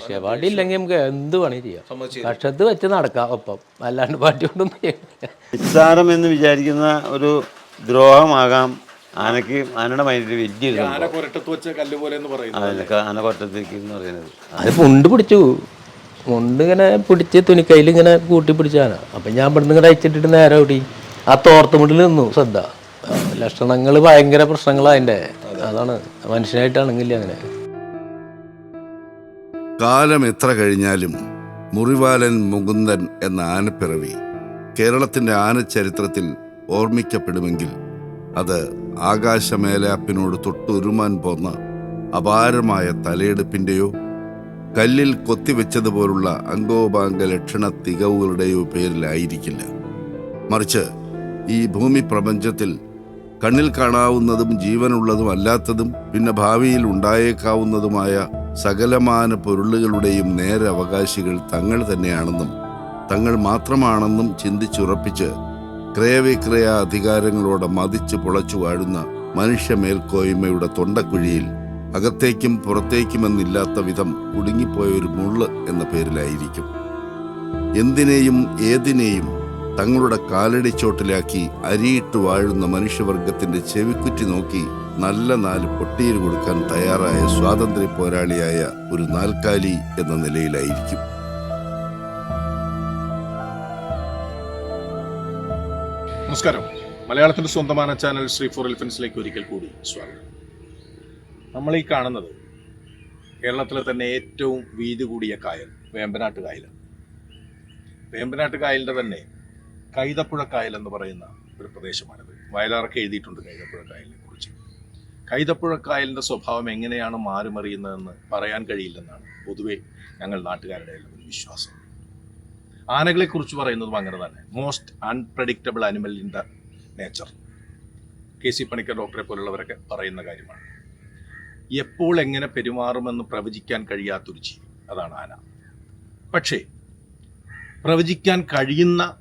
പക്ഷേ വടി ഇല്ലെങ്കിൽ നമുക്ക് എന്ത് പണി ചെയ്യാം? കക്ഷത്ത് വെച്ച് നടക്കാം ഒപ്പം. അല്ലാണ്ട് പാട്ടി കൊണ്ടൊന്നും നിസ്സാരം എന്ന് വിചാരിക്കുന്ന ഒരു ദ്രോഹമാകാം ആനക്ക് ആനയുടെ മൈൻഡിൽ വലിയൊരു ആന സംഭവം. പോലെ എന്ന് പറയുന്നത് അതിനൊക്കെ ആന കൊറ്റത്തേക്ക് എന്ന് പറയുന്നത്. അത് മുണ്ട് പിടിച്ചു. മുണ്ട് ഇങ്ങനെ പിടിച്ച് തുണിക്കൈയിൽ ഇങ്ങനെ കൂട്ടി പിടിച്ചാണ് അപ്പം ഞാൻ ഇവിടുന്ന് ഇങ്ങനെ അയച്ചിട്ടിട്ട് നേരെ ഓടി. ആ തോർത്തുമുട്ടിൽ നിന്നു ശ്രദ്ധ. ലക്ഷണങ്ങൾ ഭയങ്കര പ്രശ്നങ്ങളാണ് അതിന്റെ. അതാണ്. മനുഷ്യനായിട്ടാണെങ്കിലേ അങ്ങനെ. കാലം എത്ര കഴിഞ്ഞാലും മുറിവാലൻ മുകുന്ദൻ എന്ന ആനപ്പിറവി കേരളത്തിന്റെ ആനച്ചരിത്രത്തിൽ ഓർമ്മിക്കപ്പെടുമെങ്കിൽ അത് ആകാശമേലാപ്പിനോട് തൊട്ടുരുമാൻ പോന്ന അപാരമായ തലയെടുപ്പിന്റെയോ കല്ലിൽ കൊത്തിവെച്ചതുപോലുള്ള അംഗോപാംഗ ലക്ഷണ തികവുകളുടെയോ പേരിലായിരിക്കില്ല. മറിച്ച് ഈ ഭൂമി പ്രപഞ്ചത്തിൽ കണ്ണിൽ കാണാവുന്നതും ജീവനുള്ളതും അല്ലാത്തതും പിന്നെ ഭാവിയിൽ ഉണ്ടായേക്കാവുന്നതുമായ സകലമാന പൊരുളുകളുടെയും നേരെ അവകാശികൾ തങ്ങൾ തന്നെയാണെന്നും തങ്ങൾ മാത്രമാണെന്നും ചിന്തിച്ചുറപ്പിച്ച് ക്രയവിക്രയ അധികാരങ്ങളോട് മതിച്ചു പൊളച്ചു വാഴുന്ന മനുഷ്യ മേൽക്കോയ്മയുടെ തൊണ്ടക്കുഴിയിൽ അകത്തേക്കും പുറത്തേക്കുമെന്നില്ലാത്ത വിധം കുടുങ്ങിപ്പോയ ഒരു മുള്ള് എന്ന പേരിലായിരിക്കും. എന്തിനേയും ഏതിനേയും തങ്ങളുടെ കാലടിച്ചോട്ടിലാക്കി അരിയിട്ട് വാഴുന്ന മനുഷ്യവർഗത്തിന്റെ ചെവിക്കുറ്റി നോക്കി നല്ല നാല് പൊട്ടിയിൽ കൊടുക്കാൻ തയ്യാറായ സ്വാതന്ത്ര്യ പോരാളിയായ ഒരു നാൽക്കാലി എന്ന നിലയിലായിരിക്കും. നമസ്കാരം. മലയാളത്തിന്റെ സ്വന്തமான ചാനൽ ശ്രീ ഫോർ എലിഫൻസിലേക്ക് ഒരിക്കൽ കൂടി സ്വാഗതം. നമ്മൾ ഈ കാണുന്നത് കേരളത്തിലെ തന്നെ ഏറ്റവും വീതി കൂടിയ കായൽ വേമ്പനാട്ട് കായലാണ് വേമ്പനാട്ട് കായലിന്റെ തന്നെ കൈതപ്പുഴ കായൽ എന്ന് പറയുന്ന ഒരു പ്രദേശമാണിത്. വയലാറൊക്കെ എഴുതിയിട്ടുണ്ട് കൈതപ്പുഴ കായലിനെ കുറിച്ച് കൈതപ്പുഴ കായലിന്റെ സ്വഭാവം എങ്ങനെയാണ് മാറിമറിയുന്നതെന്ന് പറയാൻ കഴിയില്ലെന്നാണ്. പൊതുവെ ഞങ്ങൾ നാട്ടുകാരുടെ ഒരു വിശ്വാസം. ആനകളെ കുറിച്ച് പറയുന്നതും അങ്ങനെ തന്നെ. Most unpredictable animal in the nature K C Panicker ഡോക്ടറെ പോലുള്ളവരൊക്കെ പറയുന്ന കാര്യമാണ്. എപ്പോൾ എങ്ങനെ പെരുമാറുമെന്ന് പ്രവചിക്കാൻ കഴിയാത്തൊരു ജീവി. അതാണ് ആന. പക്ഷേ പ്രവചിക്കാൻ കഴിയുന്ന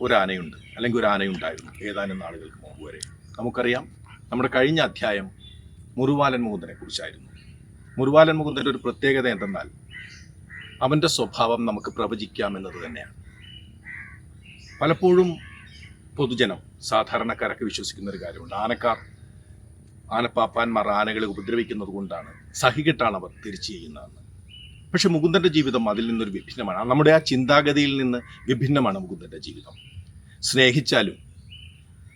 ഒരു ആനയുണ്ട് അല്ലെങ്കിൽ ഒരു ആനയുണ്ടായിരുന്നു ഏതാനും നാളുകൾക്ക് മുമ്പ് വരെ. നമുക്കറിയാം നമ്മുടെ കഴിഞ്ഞ അധ്യായം മുറുവാലൻ മുകുന്ദനെ കുറിച്ചായിരുന്നു മുറുവാലൻ മുകുന്ദന്റെ ഒരു പ്രത്യേകത എന്തെന്നാൽ അവന്റെ സ്വഭാവം നമുക്ക് പ്രവചിക്കാമെന്നത് തന്നെയാണ്. പലപ്പോഴും പൊതുജനം സാധാരണക്കാരൊക്കെ വിശ്വസിക്കുന്ന ഒരു കാര്യമുണ്ട്. ആനക്കാർ ആനപ്പാപ്പാന്മാർ ആനകളെ ഉപദ്രവിക്കുന്നത് കൊണ്ടാണ് സഹികെട്ടാണ് അവർ തിരിച്ചു ചെയ്യുന്നതെന്ന്. പക്ഷെ മുകുന്ദന്റെ ജീവിതം അതിൽ നിന്നൊരു വിഭിന്നമാണ്. നമ്മുടെ ആ ചിന്താഗതിയിൽ നിന്ന് വിഭിന്നമാണ് മുകുന്ദന്റെ ജീവിതം. സ്നേഹിച്ചാലും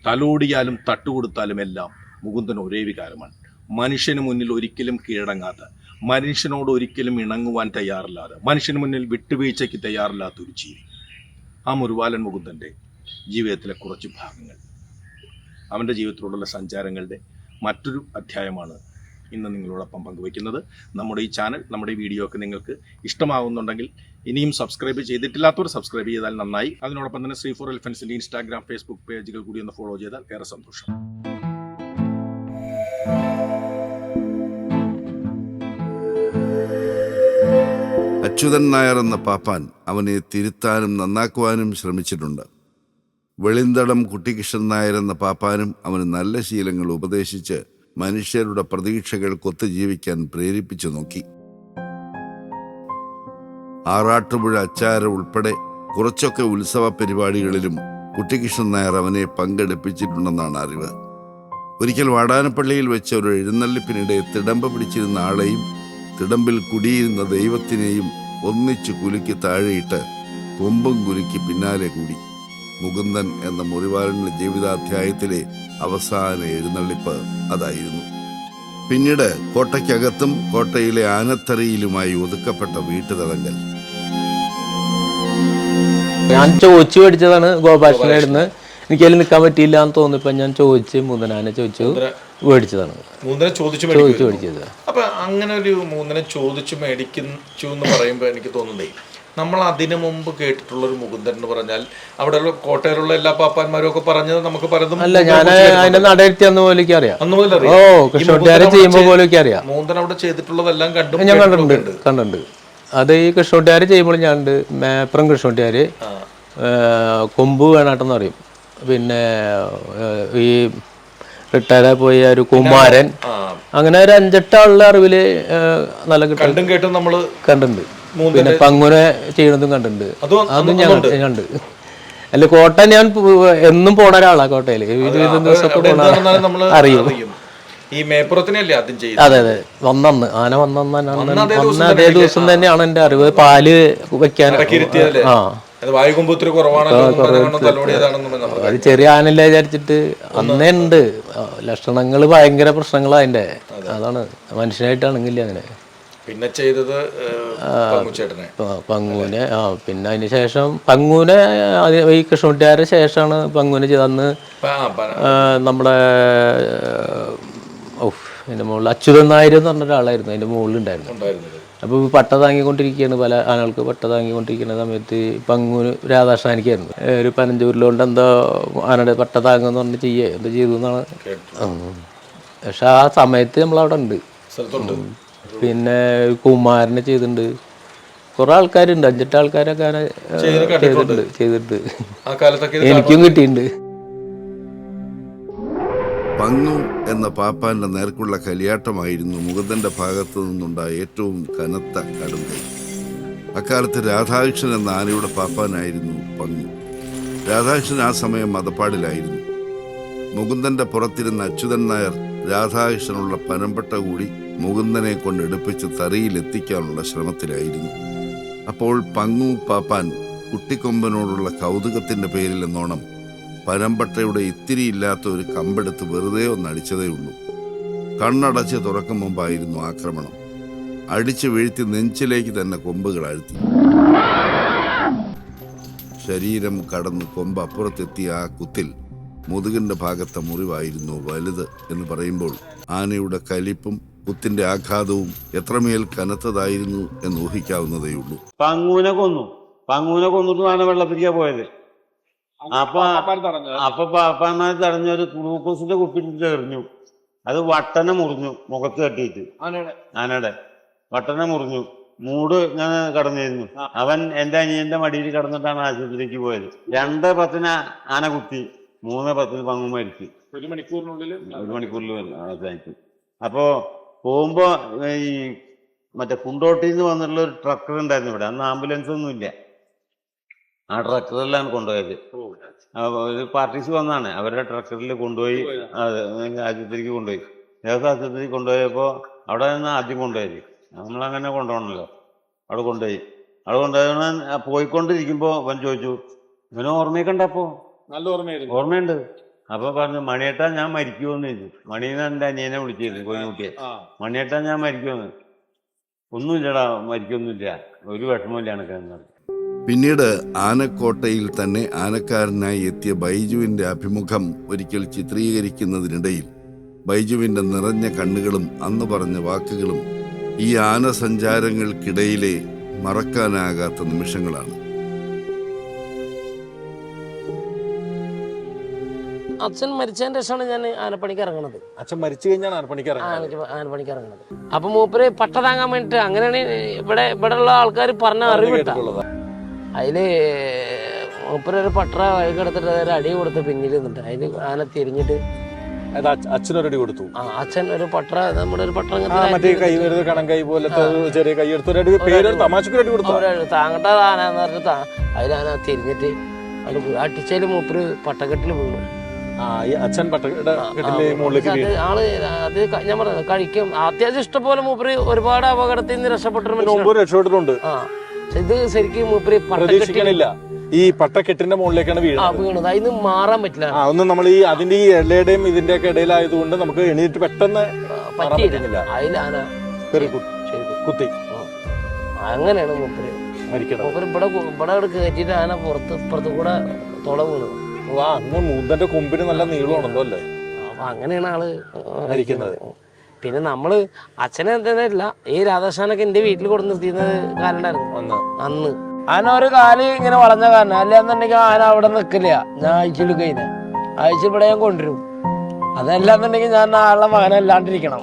തലോടിയാലും തട്ടുകൊടുത്താലും എല്ലാം മുകുന്ദൻ ഒരേ വികാരമാണ്. മനുഷ്യന് മുന്നിൽ ഒരിക്കലും കീഴടങ്ങാത്ത മനുഷ്യനോട് ഒരിക്കലും ഇണങ്ങുവാൻ തയ്യാറില്ലാതെ മനുഷ്യന് മുന്നിൽ വിട്ടുവീഴ്ചയ്ക്ക് തയ്യാറില്ലാത്ത ഒരു ജീവി. ആ മുരുവാലൻ മുകുന്ദന്റെ ജീവിതത്തിലെ കുറച്ച് ഭാഗങ്ങൾ. അവന്റെ ജീവിതത്തിലുള്ള സഞ്ചാരങ്ങളുടെ മറ്റൊരു അധ്യായമാണ് ഇന്ന് നിങ്ങളോടൊപ്പം പങ്കുവയ്ക്കുന്നത്. നമ്മുടെ ഈ ചാനൽ നമ്മുടെ ഈ വീഡിയോ ഒക്കെ നിങ്ങൾക്ക് ഇഷ്ടമാകുന്നുണ്ടെങ്കിൽ ഇനിയും സബ്സ്ക്രൈബ് ചെയ്തിട്ടില്ലാത്തവർ സബ്സ്ക്രൈബ് ചെയ്താൽ നന്നായി. അതിനോടൊപ്പം തന്നെ ശ്രീ ഫോർ എലിഫൻസിന്റെ ഇൻസ്റ്റാഗ്രാം ഫേസ്ബുക്ക് പേജുകൾ കൂടി ഒന്ന് ഫോളോ ചെയ്താൽ ഏറെ സന്തോഷം. അച്യുതൻ നായർ എന്ന പാപ്പാൻ അവനെ തിരുത്താനും നന്നാക്കുവാനും ശ്രമിച്ചിട്ടുണ്ട്. വെളിന്തടം കുട്ടികൃഷ്ണൻ നായർ എന്ന പാപ്പാനും അവന് നല്ല ശീലങ്ങൾ ഉപദേശിച്ച് മനുഷ്യരുടെ പ്രതീക്ഷകൾ കൊത്തു ജീവിക്കാൻ പ്രേരിപ്പിച്ചു നോക്കി. ആറാട്ടുപുഴ അച്ചാര ഉൾപ്പെടെ കുറച്ചൊക്കെ ഉത്സവ പരിപാടികളിലും കുട്ടികൃഷ്ണൻ നായർ അവനെ പങ്കെടുപ്പിച്ചിട്ടുണ്ടെന്നാണ് അറിവ്. ഒരിക്കൽ വാടാനപ്പള്ളിയിൽ വെച്ച ഒരു എഴുന്നള്ളിപ്പിനിടെ തിടമ്പ പിടിച്ചിരുന്ന ആളെയും തിടമ്പിൽ കുടിയിരുന്ന ദൈവത്തിനെയും ഒന്നിച്ചു കുലുക്കി താഴെയിട്ട് കൊമ്പും കുലുക്കി പിന്നാലെ കൂടി. മുകുന്ദൻ എന്ന മുറിവാളിന്റെ ജീവിതാധ്യായത്തിലെ അവസാന എഴുന്നള്ളിപ്പ് അതായിരുന്നു. പിന്നീട് കോട്ടയ്ക്കകത്തും കോട്ടയിലെ ആനത്തറിയിലുമായി ഒതുക്കപ്പെട്ട വീട്ടുതടങ്കൽ. ഞാൻ ചോദിച്ചു പഠിച്ചതാണ് ഗോപാലകൃഷ്ണന്റെ അടുത്ത് എനിക്കതിൽ നിൽക്കാൻ പറ്റിയില്ല എന്ന് തോന്നിയപ്പോൾ ഞാൻ ചോദിച്ചു മുതനാനെ ചോദിച്ചു. മേടിച്ചതാണ്. മൂന്നിനെ ചോദിച്ചു ചോദിച്ചു മേടിച്ചത്. അപ്പൊ അങ്ങനെ ഒരു മൂന്നിനെ ചോദിച്ചു മേടിക്കുന്നു എന്ന് പറയുമ്പോൾ എനിക്ക് തോന്നുന്നേ നമ്മൾ അതിനു മുമ്പ് കേട്ടിട്ടുള്ള ഒരു മുകുന്ദൻ എന്ന് പറഞ്ഞാൽ അവിടെയുള്ള കോട്ടയിലുള്ള എല്ലാ പാപ്പാന്മാരും ഒക്കെ പറഞ്ഞത് നമുക്ക് പലതും അല്ല ഞാൻ അതിന്റെ നടയിരുത്തി അന്ന് അറിയാം. ഓ അറിയാം. ചെയ്യുമ്പോൾ അവിടെ പോലെയൊക്കെ അറിയാം. മൂന്നൻ അവിടെ ചെയ്തിട്ടുള്ളതെല്ലാം കണ്ടു ഞാൻ കണ്ടിട്ടുണ്ട് അത് ഈ കൃഷ്ണോട്ടിയാർ ചെയ്യുമ്പോൾ ഞാനുണ്ട് മേപ്പുറം കൃഷ്ണോട്ടുകാര് കൊമ്പ് വേണാട്ടെന്ന് പറയും പിന്നെ ഈ റിട്ടയറായി പോയ ഒരു കുമാരൻ. അങ്ങനെ ഒരു അഞ്ചെട്ട് ആളുടെ അറിവിൽ നല്ല കണ്ടും കേട്ടും നമ്മൾ കണ്ടുണ്ട് പിന്നെ പങ്ങുനെ ചെയ്യണതും കണ്ടിട്ടുണ്ട്. അതും ഞാൻ കണ്ട്. അല്ല കോട്ട ഞാൻ എന്നും പോണ ഒരാളാ കോട്ടയിൽ. ദിവസമൊക്കെ പോണ അറിയും. ഈ മേപ്പുറത്തിനല്ലേ ആദ്യം ചെയ്യുന്നത് അതെ അതെ. വന്നന്ന്. ആന വന്നന്ന്. വന്ന അതേ ദിവസം തന്നെയാണ് എന്റെ അറിവ്. പാൽ വെക്കാൻ ആ. അത് ഒത്തിരി കുറവാണല്ലോ ചെറിയ ആനല്ല വിചാരിച്ചിട്ട് അന്നേ ഉണ്ട് ലക്ഷണങ്ങൾ ഭയങ്കര പ്രശ്നങ്ങളാ അതിന്റെ അതാണ്. മനുഷ്യനായിട്ടാണെങ്കില്ല അങ്ങനെ. പിന്നെ ചെയ്തത് പങ്കുവിനെ ആ പിന്നെ അതിന് ശേഷം പങ്ങൂനെ ഈ കൃഷ്ണകുട്ടിയാരുടെ ശേഷമാണ് പങ്ങൂനെ ചെയ്ത അന്ന് നമ്മുടെ ഓഫ് അതിന്റെ മുകളിൽ അച്യുതൻ നായർ എന്ന് പറഞ്ഞ ഒരാളായിരുന്നു അതിന്റെ മുകളിലുണ്ടായിരുന്നു അപ്പോൾ പട്ട താങ്ങിക്കൊണ്ടിരിക്കുകയാണ് പല ആളുകൾക്ക് പട്ട താങ്ങിക്കൊണ്ടിരിക്കുന്ന സമയത്ത് പങ്ങൂര് രാധാകൃഷ്ണനിക്കായിരുന്നു ഒരു പനഞ്ചൂരിലോണ്ട് എന്തോ ആനയുടെ പട്ട താങ്ങെന്ന് പറഞ്ഞ് ചെയ്യേ എന്തോ ചെയ്തു എന്നാണ്. പക്ഷെ ആ സമയത്ത് നമ്മളവിടെ ഉണ്ട് പിന്നെ കുമാരനെ ചെയ്തിട്ടുണ്ട് കുറെ ആൾക്കാരുണ്ട്. അഞ്ചെട്ട് ആൾക്കാരൊക്കെ ചെയ്തിട്ടുണ്ട് ചെയ്തിട്ടുണ്ട്. എനിക്കും കിട്ടിയിട്ടുണ്ട് പങ്ങു എന്ന പാപ്പാന്റെ നേർക്കുള്ള കലിയാട്ടമായിരുന്നു മുകുന്ദന്റെ ഭാഗത്തു നിന്നുണ്ടായ ഏറ്റവും കനത്ത കടുങ്കൈ അക്കാലത്ത് രാധാകൃഷ്ണൻ എന്ന ആനയുടെ പാപ്പാനായിരുന്നു പങ്ങു. രാധാകൃഷ്ണൻ ആ സമയം മതപ്പാടിലായിരുന്നു. മുകുന്ദന്റെ പുറത്തിരുന്ന അച്യുതൻ നായർ രാധാകൃഷ്ണനുള്ള പനമ്പട്ട കൂടി മുകുന്ദനെ കൊണ്ട് എടുപ്പിച്ച് തറിയിലെത്തിക്കാനുള്ള ശ്രമത്തിലായിരുന്നു. അപ്പോൾ പങ്ങു പാപ്പാൻ കുട്ടിക്കൊമ്പനോടുള്ള കൗതുകത്തിന്റെ പേരിൽ എന്നോണം പനമ്പട്ടയുടെ ഇത്തിരി ഇല്ലാത്ത ഒരു കമ്പെടുത്ത് വെറുതെ ഒന്ന് അടിച്ചതേ ഉള്ളൂ. കണ്ണടച്ച് തുറക്കും മുമ്പായിരുന്നു ആക്രമണം. അടിച്ചു വീഴ്ത്തി നെഞ്ചിലേക്ക് തന്നെ കൊമ്പുകൾ അഴുത്തി. ശരീരം കടന്ന് കൊമ്പ് അപ്പുറത്തെത്തിയ ആ കുത്തിൽ മുതുകിന്റെ ഭാഗത്തെ മുറിവായിരുന്നു വലുത് എന്ന് പറയുമ്പോൾ ആനയുടെ കലിപ്പും കുത്തിന്റെ ആഘാതവും എത്രമേൽ കനത്തതായിരുന്നു എന്ന് ഊഹിക്കാവുന്നതേയുള്ളൂ. പങ്ങൂനെ കൊന്നു. പങ്ങൂനെ കൊന്നിട്ട് ആന വെള്ളത്തിലേക്കാ പോയത്. അപ്പൊ അപ്പൊ പാപ്പാമാര് തടഞ്ഞ ഒരു ഗ്ലൂക്കോസിന്റെ കുപ്പിട്ട് എറിഞ്ഞു. അത് വട്ടനെ മുറിഞ്ഞു മുഖത്ത് കെട്ടിയിട്ട്. ആനയുടെ. വട്ടനെ മുറിഞ്ഞു. മൂട് ഞാൻ കടന്നിരുന്നു. അവൻ എന്റെ അനിയന്റെ മടിയിൽ കടന്നിട്ടാണ് ആശുപത്രിക്ക് പോയത്. രണ്ട് പത്തിന് ആന കുത്തി മൂന്ന് പത്തിന് പങ്ങു മരിച്ചു. ഒരു മണിക്കൂറിനുള്ളിൽ ഒരു മണിക്കൂറിൽ അവസാനിച്ചു അപ്പോ പോകുമ്പോ ഈ മറ്റേ കുണ്ടോട്ടിന്ന് വന്നിട്ടുള്ള ഒരു ട്രക്കർ ഉണ്ടായിരുന്നു ഇവിടെ. അന്ന് ആംബുലൻസ് ഒന്നും ഇല്ല ആ ട്രക്കറിലാണ് കൊണ്ടുപോയത്. ഒരു പാർട്ടീസ് വന്നാണ് അവരുടെ ട്രക്കറിൽ കൊണ്ടുപോയി ആശുപത്രിക്ക് കൊണ്ടുപോയി. ദേവസ്വം ആശുപത്രി കൊണ്ടുപോയപ്പോ അവിടെ നിന്ന് ആദ്യം കൊണ്ടുപോയത്. നമ്മളങ്ങനെ കൊണ്ടുപോകണല്ലോ. അവിടെ കൊണ്ടുപോയി. അവിടെ കൊണ്ടുപോയി പോയിക്കൊണ്ടിരിക്കുമ്പോ അവൻ ചോദിച്ചു ഇവനെ ഓർമ്മയൊക്കെ ഉണ്ടപ്പോ നല്ല ഓർമ്മയായിരുന്നു. ഓർമ്മയുണ്ട്. അപ്പൊ പറഞ്ഞു മണിയേട്ടാ ഞാൻ മരിക്കുമെന്ന് ചോദിച്ചു. മണിന്ന് എന്റെ അനിയനെ വിളിച്ചിരുന്നു കോഴിമുട്ടിയെ. മണിയേട്ടാ ഞാൻ മരിക്കുമെന്ന് ഒന്നുമില്ലടാ മരിക്കൊന്നുമില്ല. ഒരു വിഷമമില്ല എനക്കെന്ന് പറഞ്ഞു. പിന്നീട് ആനക്കോട്ടയിൽ തന്നെ ആനക്കാരനായി എത്തിയ ബൈജുവിന്റെ അഭിമുഖം ഒരിക്കൽ ചിത്രീകരിക്കുന്നതിനിടയിൽ ബൈജുവിന്റെ നിറഞ്ഞ കണ്ണുകളും അന്ന് പറഞ്ഞ വാക്കുകളും ഈ ആന സഞ്ചാരങ്ങൾക്കിടയിലെ മറക്കാനാകാത്ത നിമിഷങ്ങളാണ്. അച്ഛൻ മരിച്ചതിന് ശേഷമാണ് ഞാൻ ആനപ്പണിക്ക് ഇറങ്ങണത് അച്ഛൻ മരിച്ചു കഴിഞ്ഞാണ് ആനപ്പണിക്ക് ഇറങ്ങുന്നത്? ആനപ്പണിക്ക് അപ്പൊ മൂപ്പര് പട്ട താങ്ങാൻ വേണ്ടിട്ട് അങ്ങനെയാണ് ഇവിടെ ഇവിടെ ഉള്ള ആൾക്കാർ പറഞ്ഞ അറിവിട്ട കേട്ടിട്ടുള്ളത്. അതിൽ പട്ടറ ഒരു പട്ട വഴുക്കെടുത്തിട്ട് ഒരു അടി കൊടുത്ത് പിന്നിൽ നിന്നിട്ട് അതിൽ ആന തിരിഞ്ഞിട്ട് അച്ഛനൊരടി കൊടുത്തു. ആ അച്ഛൻ ഒരു പട്ട നമ്മുടെ ഒരു പട്ടറ മറ്റേ കൈ വരുന്നത് കണം കൈ പോലത്തെ ഒരു ചെറിയ കൈ എടുത്ത് ഒരു അടി പേരൊരു തമാശക്കൊരടി കൊടുത്തു. താങ്ങട്ട ആന എന്ന് പറഞ്ഞിട്ട് അതിലാന തിരിഞ്ഞിട്ട് അവിടെ അട്ടിച്ചതിൽ മൂപ്പര് പട്ടക്കെട്ടിൽ വീണു. അച്ഛൻ ആൾ അത് ഞാൻ പറഞ്ഞു കഴിക്കും. അത്യാവശ്യം ഇഷ്ടംപോലെ മൂപ്പര് ഒരുപാട് അപകടത്തിൽ നിന്ന് രക്ഷപ്പെട്ടിട്ടുണ്ട്. പക്ഷെ ഇത് ശരിക്കും മൂപ്പര് പ്രതീക്ഷിക്കണില്ല. ഈ പട്ടക്കെട്ടിന്റെ മുകളിലേക്കാണ് വീണത്. അതിന് മാറാൻ പറ്റില്ല. ആ ഒന്ന് നമ്മൾ ഈ അതിന്റെ ഈ ഇലയുടെയും ഇതിന്റെ ഒക്കെ ഇടയിലായതുകൊണ്ട് നമുക്ക് എണീറ്റ് പെട്ടെന്ന് ചെയ്തു കുത്തി. അങ്ങനെയാണ് മൂപ്പര്. ഇവിടെ ഇവിടെ കയറ്റിട്ട് ആന പുറത്ത് ഇപ്പുറത്ത് കൂടെ തുള വീണു. അന്ന് മൂന്നന്റെ കൊമ്പിന് നല്ല നീളമാണല്ലോ അല്ലേ? അങ്ങനെയാണ് ആൾ മരിക്കുന്നത്. പിന്നെ നമ്മൾ അച്ഛനെ എന്തെന്നില്ല ഈ രാധാകൃഷ്ണനൊക്കെ എന്റെ വീട്ടിൽ കൊടുത്ത് നിർത്തിയിരുന്ന കാലുണ്ടായിരുന്നു. അന്ന്. അന്ന്. ആന ഒരു കാൽ ഇങ്ങനെ വളഞ്ഞ കാരണം അല്ലാന്നുണ്ടെങ്കിൽ ആന അവിടെ നിക്കില്ല ഞാൻ അയച്ചിൽ കഴിഞ്ഞ. അയച്ചിൽ ഇവിടെ ഞാൻ കൊണ്ടുവരും. അതല്ലാന്നുണ്ടെങ്കിൽ ഞാൻ ആളുടെ മകനല്ലാണ്ടിരിക്കണം.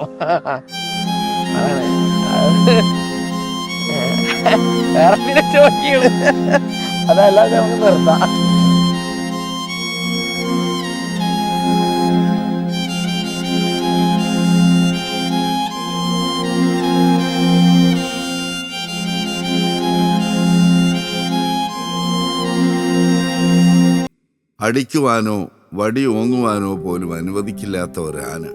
അതാണ് അത് വേറെ പിന്നെ ചോദിക്കുകയാണ് അതല്ലാതെ നമുക്ക് നിർത്താം. അടിക്കുവാനോ വടി ഓങ്ങുവാനോ പോലും അനുവദിക്കില്ലാത്ത ഒരു ഒരാന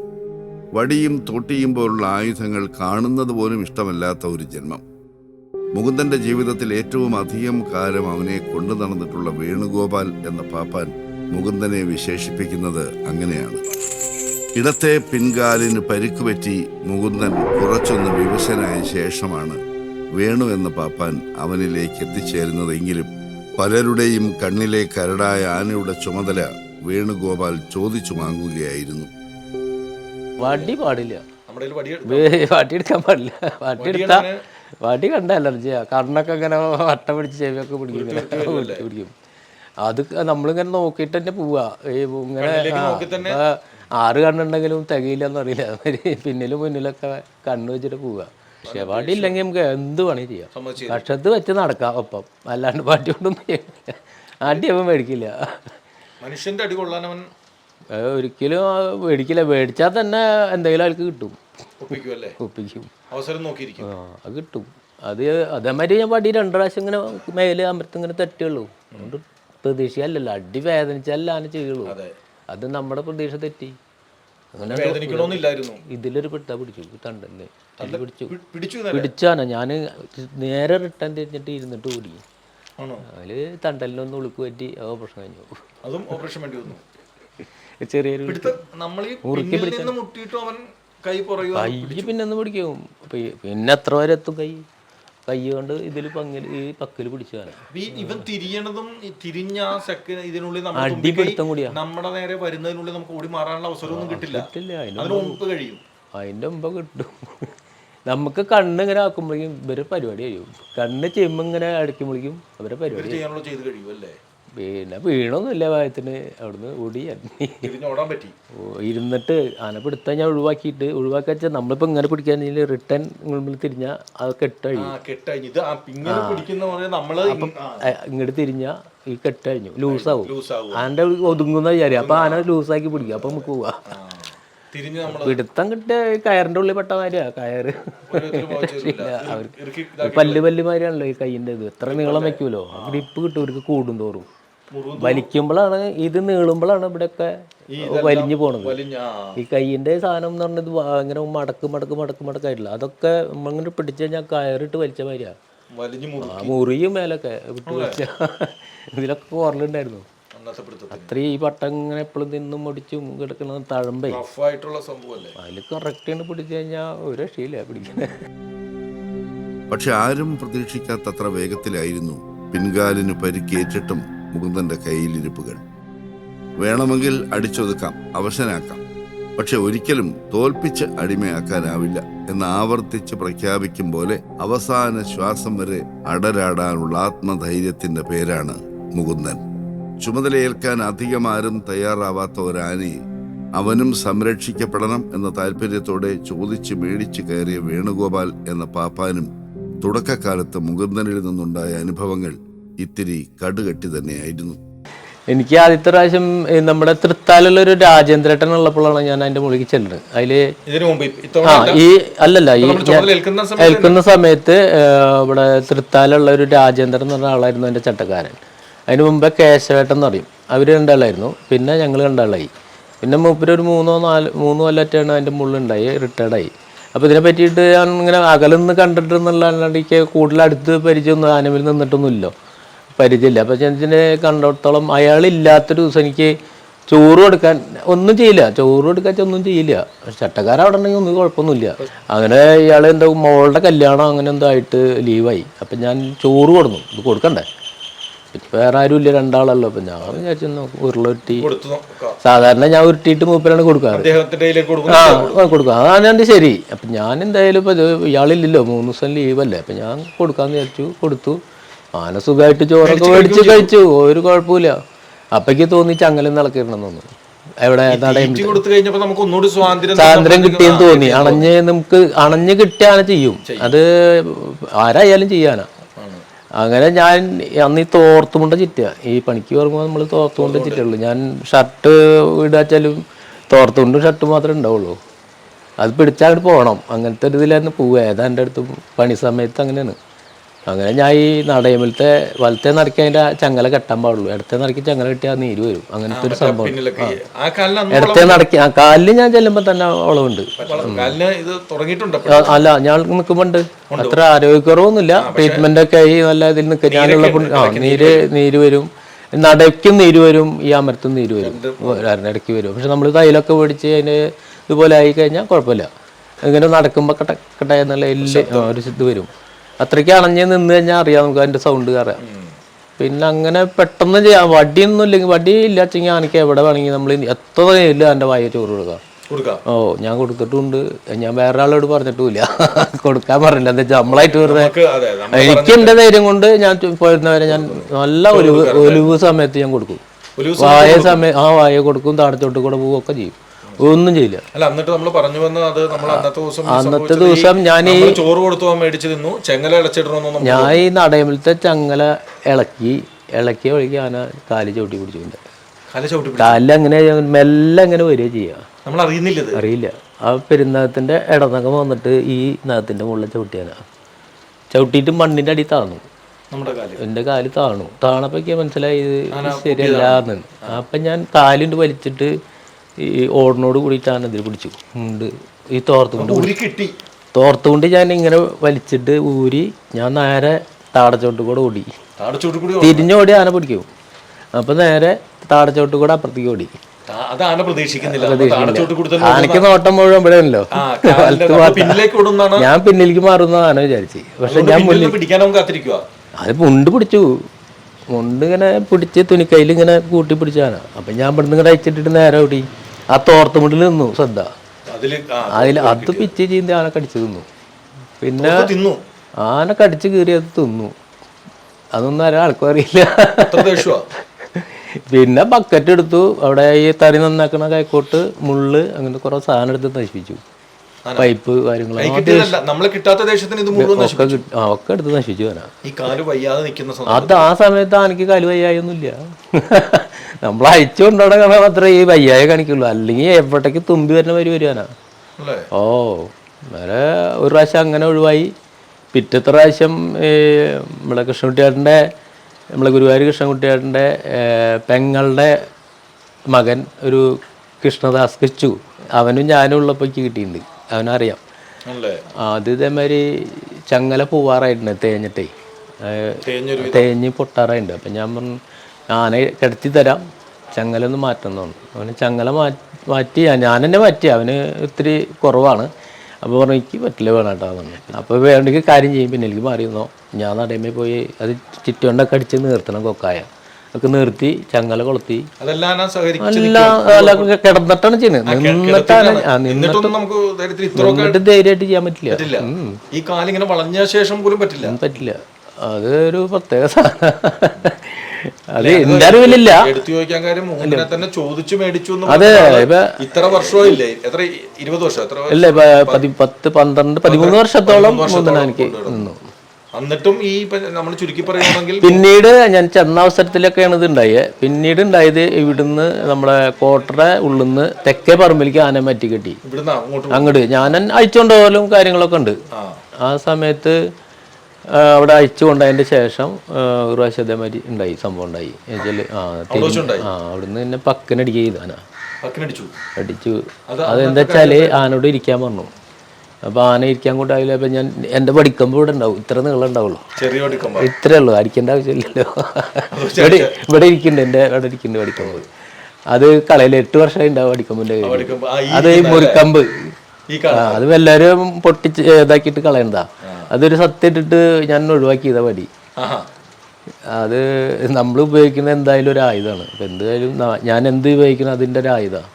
വടിയും തൊട്ടിയും പോലുള്ള ആയുധങ്ങൾ കാണുന്നത് പോലും ഇഷ്ടമല്ലാത്ത ഒരു ജന്മം. മുകുന്ദന്റെ ജീവിതത്തിൽ ഏറ്റവും അധികം കാലം അവനെ കൊണ്ടു നടന്നിട്ടുള്ള വേണുഗോപാൽ എന്ന പാപ്പാൻ മുകുന്ദനെ വിശേഷിപ്പിക്കുന്നത് അങ്ങനെയാണ്. ഇടത്തെ പിൻകാലിന് പരിക്കുപറ്റി മുകുന്ദൻ കുറച്ചൊന്ന് വിവശനായ ശേഷമാണ് വേണു എന്ന പാപ്പാൻ അവനിലേക്ക് എത്തിച്ചേരുന്നതെങ്കിലും പലരുടെയും കണ്ണിലെ കരടായ ആനയുടെ ചുമതല വേണുഗോപാൽ ചോദിച്ചു വാങ്ങുകയായിരുന്നു. വടി പാടില്ല. നമ്മുടെ വടി വേ- വടി എടുക്കാൻ പാടില്ല. വടി എടുത്താ വടി കണ്ട അലർജിയാ കണ്ണൊക്കെ ഇങ്ങനെ വട്ട പിടിച്ച് ചെവിയൊക്കെ പിടിക്കും പിടിക്കും. അത് നമ്മളിങ്ങനെ നോക്കിയിട്ട് തന്നെ പോവാ. ഈ ഇങ്ങനെ ആറ് കണ്ണുണ്ടെങ്കിലും തികയില്ലെന്നറിയില്ല പിന്നിലും മുന്നിലൊക്കെ കണ്ണു വെച്ചിട്ട് പോവുക പക്ഷെ വണ്ടി ഇല്ലെങ്കിൽ നമുക്ക് എന്ത് പണി ചെയ്യാം? കഷത്ത് കക്ഷത്ത് വെച്ച് നടക്കാം ഒപ്പം. അല്ലാണ്ട് വടി കൊണ്ടൊന്നും അടി അവൻ മേടിക്കില്ല. മനുഷ്യന്റെ അടി കൊള്ളാൻ അവൻ ഒരിക്കലും മേടിക്കില്ല. മേടിച്ചാൽ തന്നെ എന്തെങ്കിലും ആൾക്ക് കിട്ടും. ഒപ്പിക്കും അവസരം നോക്കിയിരിക്കും. ആ അത് കിട്ടും. അത് അതേമാതിരി ഞാൻ വടി രണ്ട് പ്രാവശ്യം ഇങ്ങനെ മേൽ അമർത്ത് ഇങ്ങനെ തെറ്റുള്ളൂ അതുകൊണ്ട് പ്രതീക്ഷയല്ലല്ലോ അടി വേദനിച്ചല്ല ആന ചെയ്യുള്ളൂ. അതെ നമ്മുടെ പ്രതീക്ഷ തെറ്റി. ഇതിലൊരു പിട്ട പിടിച്ചു. തണ്ടല്ലേ. പിടിച്ചു. പിടിച്ചാണ്. ഞാൻ നേരെ റിട്ടേൺ തിരിഞ്ഞിട്ട് ഇരുന്നിട്ട് ഓടി. അതിൽ തണ്ടലിനൊന്ന് ഉളുക്ക് പറ്റി ഓപ്പറേഷൻ കഴിഞ്ഞു. അതും ഓപ്പറേഷൻ വേണ്ടി വന്നു. ചെറിയൊരു കൈ പിന്നെ ഒന്ന് പിടിക്കും. പിന്നെ എത്ര വരെ എത്തും കൈ? കൈ കൊണ്ട് ഇതിൽ പങ്ങിൽ ഈ പക്കിൽ പിടിച്ചു ഇവൻ തിരിയണതും തിരിഞ്ഞ ആ ഇതിനുള്ളിൽ അടിപിടുത്തം കൂടിയാ. നമ്മുടെ നേരെ വരുന്നതിനുള്ളിൽ നമുക്ക് ഓടി മാറാനുള്ള അവസരമൊന്നും കിട്ടില്ല. കിട്ടില്ല. അതിന് അതിന് മുമ്പ് കഴിയും. അതിന്റെ മുമ്പ് കിട്ടും. നമുക്ക് കണ്ണ് ഇങ്ങനെ ആക്കുമ്പോഴേക്കും ഇവരെ പരിപാടി കഴിയും. കണ്ണ് ചെയ്യുമ്പോൾ ഇങ്ങനെ അടിക്കുമ്പോഴേക്കും അവരെ പരിപാടി. ചെയ്യാനുള്ള ചെയ്ത് കഴിയും അല്ലേ പിന്നെ വീണൊന്നുമില്ല ഭാഗത്തിന് അവിടുന്ന് ഓടി ഓടാൻ പറ്റി. ഇരുന്നിട്ട് ആന പിടുത്താൻ ഞാൻ ഒഴിവാക്കിയിട്ട്. ഒഴിവാക്കി വെച്ചാൽ നമ്മളിപ്പോൾ ഇങ്ങനെ പിടിക്കാൻ റിട്ടേൺ മുമ്പിൽ തിരിഞ്ഞാൽ അത് കെട്ടഴിഞ്ഞു ഇങ്ങോട്ട് തിരിഞ്ഞ ഈ കെട്ടഴിഞ്ഞു ലൂസാവും. ആന്റെ ഒതുങ്ങുന്ന വിചാരി അപ്പോൾ ആന ലൂസാക്കി പിടിക്കും. അപ്പൊ നമുക്ക് പോവാം. നമ്മൾ പിടുത്തം കിട്ടിയ കയറിന്റെ ഉള്ളിൽ പെട്ട മാതിരിയാ കയറ്. അവർക്ക് പല്ല് പല്ല് മാതിരിയാണല്ലോ ഈ കൈയിന്റെ ഇത് എത്ര നീളം വെക്കൂലോ ഗ്രിപ്പ് കിട്ടും അവർക്ക് കൂടും തോറും. വലിക്കുമ്പോഴാണ് ഇത് നീളുമ്പോഴാണ് ഇവിടെയൊക്കെ വലിഞ്ഞു പോണത്. ഈ കൈയിന്റെ സാധനം എന്ന് പറഞ്ഞത് ഇങ്ങനെ മടക്ക് മടക്ക് മടക്ക് മടക്കായിട്ടില്ല അതൊക്കെ നമ്മളിങ്ങനെ പിടിച്ചു കഴിഞ്ഞാൽ കയറിട്ട് വലിച്ച മതി വലിഞ്ഞു മുറി ആ മുറിയും മേലൊക്കെ വിട്ടു വലിച്ച ഇതിലൊക്കെ കുറലുണ്ടായിരുന്നു. അത്രയും ഈ പട്ടം ഇങ്ങനെ എപ്പോഴും തിന്നും മുടിച്ചും കിടക്കുന്ന തഴമ്പേ. റഫായിട്ടുള്ള സംഭവം അല്ലേ അതിൽ കറക്റ്റ് പിടിച്ചു കഴിഞ്ഞാൽ ഒരു രക്ഷയില്ല പിടിക്കുന്നത് പക്ഷെ ആരും പ്രതീക്ഷിക്കാത്തത്ര വേഗത്തിലായിരുന്നു പിൻകാലിന് പരിക്കേറ്റിട്ടും മുകുന്ദന്റെ കയ്യിലിരിപ്പുകൾ. വേണമെങ്കിൽ അടിച്ചൊതുക്കാം അവശനാക്കാം. പക്ഷെ ഒരിക്കലും തോൽപ്പിച്ച് അടിമയാക്കാനാവില്ല എന്ന് ആവർത്തിച്ച് പ്രഖ്യാപിക്കും പോലെ അവസാന ശ്വാസം വരെ അടരാടാനുള്ള ആത്മധൈര്യത്തിന്റെ പേരാണ് മുകുന്ദൻ. ചുമതലയേൽക്കാൻ അധികം ആരും തയ്യാറാവാത്ത ഒരാനയെ അവനും സംരക്ഷിക്കപ്പെടണം എന്ന താല്പര്യത്തോടെ ചോദിച്ച് മേടിച്ച് കയറിയ വേണുഗോപാൽ എന്ന പാപ്പാനും തുടക്കകാലത്ത് മുകുന്ദനിൽ നിന്നുണ്ടായ അനുഭവങ്ങൾ ഇത്തിരി കടുകട്ടി തന്നെയായിരുന്നു. എനിക്ക് ആദ്യത്തെ പ്രാവശ്യം നമ്മുടെ തൃത്താലുള്ള ഒരു രാജേന്ദ്രേട്ടൻ ഉള്ളപ്പോഴാണ് ഞാൻ അതിന്റെ മുകളിൽ ചെല്ലുന്നത് അതിൽ ആ ഈ അല്ലല്ല ഈ ഏൽക്കുന്ന സമയത്ത് ഇവിടെ തൃത്താലുള്ള ഒരു രാജേന്ദ്രൻ എന്ന് പറഞ്ഞ ആളായിരുന്നു എന്റെ ചട്ടക്കാരൻ. അതിന് മുമ്പേ കേശവേട്ടൻ എന്ന് പറയും. അവർ രണ്ടാളായിരുന്നു. പിന്നെ ഞങ്ങൾ രണ്ടാളായി. പിന്നെ മൂപ്പര് ഒരു മൂന്നോ നാല് മൂന്നോ കൊല്ലറ്റാണ് അതിന്റെ മുകളിലുണ്ടായി റിട്ടയർഡായി അപ്പോൾ ഇതിനെ പറ്റിയിട്ട് ഞാൻ ഇങ്ങനെ അകലെന്ന് കണ്ടിട്ട് എന്നുള്ളതല്ലാണ്ട് എനിക്ക് കൂടുതൽ അടുത്ത് പരിചയമൊന്നും ആനമിൽ നിന്നിട്ടൊന്നുമില്ലോ. പരിചയമില്ല. അപ്പോൾ ചെന്നിനെ കണ്ടിടത്തോളം അയാളില്ലാത്തൊരു ദിവസം എനിക്ക് ചോറ് കൊടുക്കാൻ ഒന്നും ചെയ്യില്ല. ചോറ് കൊടുക്കാൻ ഒന്നും ചെയ്യില്ല. ചട്ടക്കാരൻ അവിടെ ഉണ്ടെങ്കിൽ ഒന്നും കുഴപ്പമൊന്നുമില്ല. അങ്ങനെ ഇയാൾ എന്താ മോളുടെ കല്യാണം അങ്ങനെ എന്തോ ആയിട്ട് ലീവായി. അപ്പം ഞാൻ ചോറ് കൊടുന്നു. ഇത് കൊടുക്കണ്ടേ? വേറെ ആരും ഇല്ല രണ്ടാളല്ലോ. അപ്പം ഞാൻ വിചാരിച്ചു നോക്കും ഉരുളുരുട്ടി സാധാരണ ഞാൻ ഉരുട്ടിയിട്ട് മൂപ്പരാണ് കൊടുക്കാറ്. ആ കൊടുക്കുക കൊടുക്കാം. അതാണ് എന്റെ ശരി. അപ്പം ഞാൻ എന്തായാലും ഇപ്പം ഇയാളില്ലല്ലോ. മൂന്ന് ദിവസം ലീവല്ലേ. അപ്പം ഞാൻ കൊടുക്കാമെന്ന് വിചാരിച്ചു. കൊടുത്തു. ആന സുഖമായിട്ട് ചോറൊക്കെ മേടിച്ച് കഴിച്ചു. ഒരു കുഴപ്പമില്ല അപ്പയ്ക്ക് തോന്നി ചങ്ങലം നടക്കിടണം തോന്നുന്നു. എവിടെ സ്വാതന്ത്ര്യം കിട്ടിയെന്ന് തോന്നി. അണഞ്ഞ് നമുക്ക് അണഞ്ഞ് കിട്ടിയാണ് ചെയ്യും. അത് ആരായാലും ചെയ്യാനാ. അങ്ങനെ ഞാൻ അന്ന് ഈ തോർത്തുമുണ്ട ചിറ്റുക. ഈ പണിക്ക് പറയുമ്പോൾ നമ്മൾ തോർത്തുമുണ്ട ചിറ്റുള്ളൂ ഞാൻ ഷർട്ട് ഇടാച്ചാലും തോർത്തുമുണ്ടും ഷർട്ട് മാത്രമേ ഉണ്ടാവുള്ളൂ. അത് പിടിച്ചാൽ അങ്ങോട്ട് പോകണം അങ്ങനത്തെ ഒരു ഇതിലായിരുന്നു പോവുക. ഏതാ എന്റെ അടുത്ത് പണി സമയത്ത് അങ്ങനെയാണ്. അങ്ങനെ ഞാൻ ഈ നടയമ്പലത്തെ വലത്തെ നടക്കി അതിന്റെ ചങ്ങല കെട്ടാൻ പാടുള്ളൂ. ഇടത്തെ നടക്കി ചങ്ങല കെട്ടിയാൽ നീര് വരും. അങ്ങനത്തെ ഒരു സംഭവം. ഇടത്തെ നടക്കി ആ കാലിൽ ഞാൻ ചെല്ലുമ്പോൾ തന്നെ ഉളവുണ്ട് അല്ല ഞാൻ നിൽക്കുമ്പോണ്ട് അത്ര ആരോഗ്യക്കുറവൊന്നുമില്ല. ട്രീറ്റ്മെന്റ് ഒക്കെ ആയി നല്ല ഇതിൽ നിൽക്കുക ഞാനുള്ള ആ നീര് നീര് വരും. നടയ്ക്കും നീര് വരും. ഈ അമരത്തും നീര് വരും. ഇടയ്ക്ക് വരും. പക്ഷെ നമ്മൾ തൈലൊക്കെ മേടിച്ച് അതിന് ഇതുപോലെ ആയി കഴിഞ്ഞാൽ കുഴപ്പമില്ല. ഇങ്ങനെ നടക്കുമ്പോൾ കട്ട കട്ട എന്നുള്ള ഇല്ല ഒരു ഇത് വരും. അത്രയ്ക്ക് അണഞ്ഞ് നിന്ന് കഴിഞ്ഞാൽ അറിയാം നമുക്ക് അതിന്റെ സൗണ്ട് അറിയാം പിന്നെ അങ്ങനെ പെട്ടെന്ന് ചെയ്യാം. വടിയൊന്നും ഇല്ലെങ്കിൽ വടി ഇല്ലാച്ചെങ്കിൽ എനിക്ക് എവിടെ വേണമെങ്കിൽ നമ്മൾ എത്ര ഇല്ല എന്റെ വായ ചോറ് കൊടുക്കാം. ഓ ഞാൻ കൊടുത്തിട്ടുണ്ട്. ഞാൻ വേറെ ആളോട് പറഞ്ഞിട്ടില്ല കൊടുക്കാൻ പറഞ്ഞില്ല. എന്താ വെച്ചാൽ നമ്മളായിട്ട് വെറുതെ നമ്മൾ എനിക്ക് എന്റെ ധൈര്യം കൊണ്ട് ഞാൻ പോയിരുന്നവരെ ഞാൻ നല്ല ഒലിവ് ഒലിവ് സമയത്ത് ഞാൻ കൊടുക്കും. വായ സമയം ആ വായ കൊടുക്കും താടത്തോട്ട് കൂടെ പോവുകയൊക്കെ ചെയ്യും. ഒന്നും ചെയ്യില്ല. അല്ല എന്നിട്ട് നമ്മൾ പറഞ്ഞു വന്നത് അത് നമ്മൾ അന്നത്തെ ദിവസം അന്നത്തെ ദിവസം ഞാൻ ഈ ചോറ് കൊടുത്തു മേടിച്ചു തിന്നു ചെങ്ങല ഇളച്ചിടണമെന്ന് നമ്മൾ ഞാൻ ഈ നടയമ്പലത്തെ ചങ്ങല ഇളക്കി ഇളക്കിയ വഴിക്ക് ആന കാൽ ചവിട്ടി പിടിച്ചിട്ടുണ്ട്. കാലിൽ അങ്ങനെ മെല്ലെ അങ്ങനെ വരിക ചെയ്യുക നമ്മൾ അറിയുന്നില്ല അറിയില്ല. ആ പെരുന്നകത്തിന്റെ ഇടനകം വന്നിട്ട് ഈ നഖത്തിന്റെ മുകളിൽ ചവിട്ടിയാനാ ചവിട്ടിയിട്ട് മണ്ണിന്റെ അടി താണു. എന്റെ കാൽ. താണു. താണപ്പൊക്കെ മനസ്സിലായി ഇത് ശരിയല്ല എന്ന് അപ്പം ഞാൻ കാലിണ്ട് വലിച്ചിട്ട് ഈ ഓടിനോട് കൂടിയിട്ടാണ് ഇതിൽ പിടിച്ചു. ഉണ്ട്. ഈ തോർത്തുകൊണ്ട് കൊണ്ട് കിട്ടി. തോർത്തുകൊണ്ട് ഞാൻ ഇങ്ങനെ വലിച്ചിട്ട് ഊരി ഞാൻ നേരെ താടച്ചോട്ട് കൂടെ ഓടി. തിരിഞ്ഞോടി ആന പിടിക്കും. അപ്പം നേരെ താടച്ചോട്ട് കൂടെ അപ്പുറത്തേക്ക് ഓടി. അതാണ് പ്രതീക്ഷിക്കുന്നില്ല. ആനയ്ക്ക് നോട്ടം മുഴുവൻ ഇവിടെ ഉണ്ടല്ലോ. ഞാൻ പിന്നിലേക്ക് മാറുന്നതാണ് വിചാരിച്ചു. പക്ഷെ ഞാൻ പിടിക്കാൻ അത് മുണ്ട് പിടിച്ചു. മുണ്ട് ഇങ്ങനെ പിടിച്ച് തുണിക്കൈയിൽ ഇങ്ങനെ കൂട്ടി പിടിച്ചാണ് അപ്പം ഞാൻ ഇവിടുന്ന് ഇങ്ങനെ അയച്ചിട്ടിട്ട് നേരെ ഓടി. ആ തോർത്തുമുണ്ടിൽ നിന്നു ശ്രദ്ധ. അതിൽ അത് പിച്ച് ചീന്തി ആന കടിച്ചു തിന്നു. പിന്നെ ആന കടിച്ച് കീറി അത് തിന്നു. അതൊന്നും ആരും ആൾക്കും അറിയില്ല പിന്നെ ബക്കറ്റ് എടുത്തു. അവിടെ ഈ തറി നന്നാക്കണ കൈക്കോട്ട് മുള്ള് അങ്ങനത്തെ കുറെ സാധനം എടുത്ത് നശിപ്പിച്ചു. പൈപ്പ് കാര്യങ്ങൾ നമ്മൾ കിട്ടാത്ത ദേശത്തിന് ഇത് മുഴുവൻ ഒക്കെ എടുത്ത് നശിച്ചു വരാം ഈ കാൽ വയ്യാതെ നിൽക്കുന്ന അത് ആ സമയത്ത് എനിക്ക് കാൽ വയ്യായൊന്നുമില്ല. നമ്മൾ അയച്ചു കൊണ്ടുപോകണ മാത്രമേ ഈ വയ്യായ കാണിക്കുള്ളൂ. അല്ലെങ്കിൽ എവിടേക്ക് തുമ്പി വരുന്ന വരി വരുവാനാ ഓ വേറെ ഒരു പ്രാവശ്യം അങ്ങനെ ഒഴിവായി. പിറ്റത്തെ പ്രാവശ്യം ഈ നമ്മളെ കൃഷ്ണൻകുട്ടിയാട്ടന്റെ നമ്മളെ ഗുരുവായൂർ കൃഷ്ണൻകുട്ടിയാട്ടന്റെ പെങ്ങളുടെ മകൻ ഒരു കൃഷ്ണദാസ് കച്ചു അവനും ഞാനും ഉള്ളപ്പോൾ എനിക്ക് കിട്ടിയിട്ടുണ്ട്. അവനറിയാം. അത് ഇതേമാതിരി ചങ്ങല പോവാറായിട്ടുണ്ട് തേഞ്ഞിട്ടേ. തേഞ്ഞ് പൊട്ടാറായിട്ടുണ്ട്. അപ്പം ഞാൻ പറഞ്ഞു ആന കിടത്തി തരാം. ചങ്ങല ഒന്ന് മാറ്റണം തോന്നുന്നു അവന് ചങ്ങല മാറ്റി ഞാൻ തന്നെ മാറ്റി. അവന് ഇത്തിരി കുറവാണ്. അപ്പോൾ പറഞ്ഞു എനിക്ക് പറ്റില്ല വേണം കേട്ടോ പറഞ്ഞു. അപ്പോൾ വേണ്ടെങ്കിൽ കാര്യം ചെയ്യും പിന്നെ എനിക്ക് മാറിയിരുന്നോ ഞാൻ നടയമേ പോയി അത് ചുറ്റുകൊണ്ടൊക്കെ അടിച്ച് നിർത്തണം കൊക്കായ. ഒക്കെ നിർത്തി ചങ്ങല കൊളുത്തി. എല്ലാം കിടന്നിട്ടാണ് ചെയ്യുന്നത്. നിന്നിട്ട് ധൈര്യമായിട്ട് ചെയ്യാൻ പറ്റില്ല. ഈ കാലിങ്ങനെ വളഞ്ഞ ശേഷം പോലും പറ്റില്ല. പറ്റില്ല. അതൊരു ഒരു പ്രത്യേക അത് എന്റെ അറിവിലില്ല. എടുത്തു ചോദിക്കാൻ കാര്യം തന്നെ ചോദിച്ചു മേടിച്ചു അതെ ഇത്ര വർഷമായില്ലേ എത്ര ഇരുപത് വർഷം? ഇല്ല പത്ത് പന്ത്രണ്ട് പതിമൂന്ന് വർഷത്തോളം എനിക്ക് നിന്നു. എന്നിട്ടും ഈ നമ്മൾ ചുരുക്കി പറയുകയാണെങ്കിൽ പിന്നീട് ഞാൻ ചെന്ന അവസരത്തിലൊക്കെയാണ് ഇത് ഉണ്ടായത് പിന്നീട് ഉണ്ടായത് ഇവിടുന്ന് നമ്മളെ കോട്ടയുടെ ഉള്ളിന്ന് തെക്കേ പറമ്പിലേക്ക് ആന മാറ്റി കെട്ടി. അങ്ങോട്ട് ഞാൻ അയച്ചുകൊണ്ട് പോലും കാര്യങ്ങളൊക്കെ ഉണ്ട് ആ. സമയത്ത് അവിടെ അയച്ചു ശേഷം ഒരു പ്രാവശ്യം അതേമാതിരി ഉണ്ടായി സംഭവം ഉണ്ടായി. ആ ആ അവിടുന്ന് എന്നെ പക്കനടിക്കുക ചെയ്താന അടിച്ചു. അതെന്താ വെച്ചാൽ ആനോട് ഇരിക്കാൻ പറഞ്ഞു. അപ്പൊ ആന ഇരിക്കാൻ കൊണ്ടായില്ല അപ്പൊ ഞാൻ എന്റെ പഠിക്കുമ്പോൾ ഇവിടെ ഉണ്ടാവും. ഇത്ര നീളം ഉണ്ടാവുള്ളൂ. ഇത്രേ ഉള്ളൂ. അടിക്കേണ്ട ആവശ്യമില്ലല്ലോ. ഇവിടെ ഇവിടെ ഇരിക്കുന്നുണ്ട്. എന്റെ ഇവിടെ ഇരിക്കുന്നുണ്ട് പഠിക്കുമ്പോൾ അത് കളയിൽ എട്ട് വർഷമായി ഉണ്ടാവും ഈ അത് ഈ മുറിക്കമ്പ്. അത് എല്ലാവരും പൊട്ടിച്ച് ഇതാക്കിയിട്ട് കളയണ്ടാ അതൊരു സത്യം ഇട്ടിട്ട് ഞാൻ ഒഴിവാക്കിയതാ പടി ആഹാ. അത് നമ്മൾ ഉപയോഗിക്കുന്ന എന്തായാലും ഒരു ആയുധമാണ് അപ്പം എന്തായാലും ഞാൻ എന്ത് ഉപയോഗിക്കണം അതിന്റെ ഒരു ആയുധമാണ്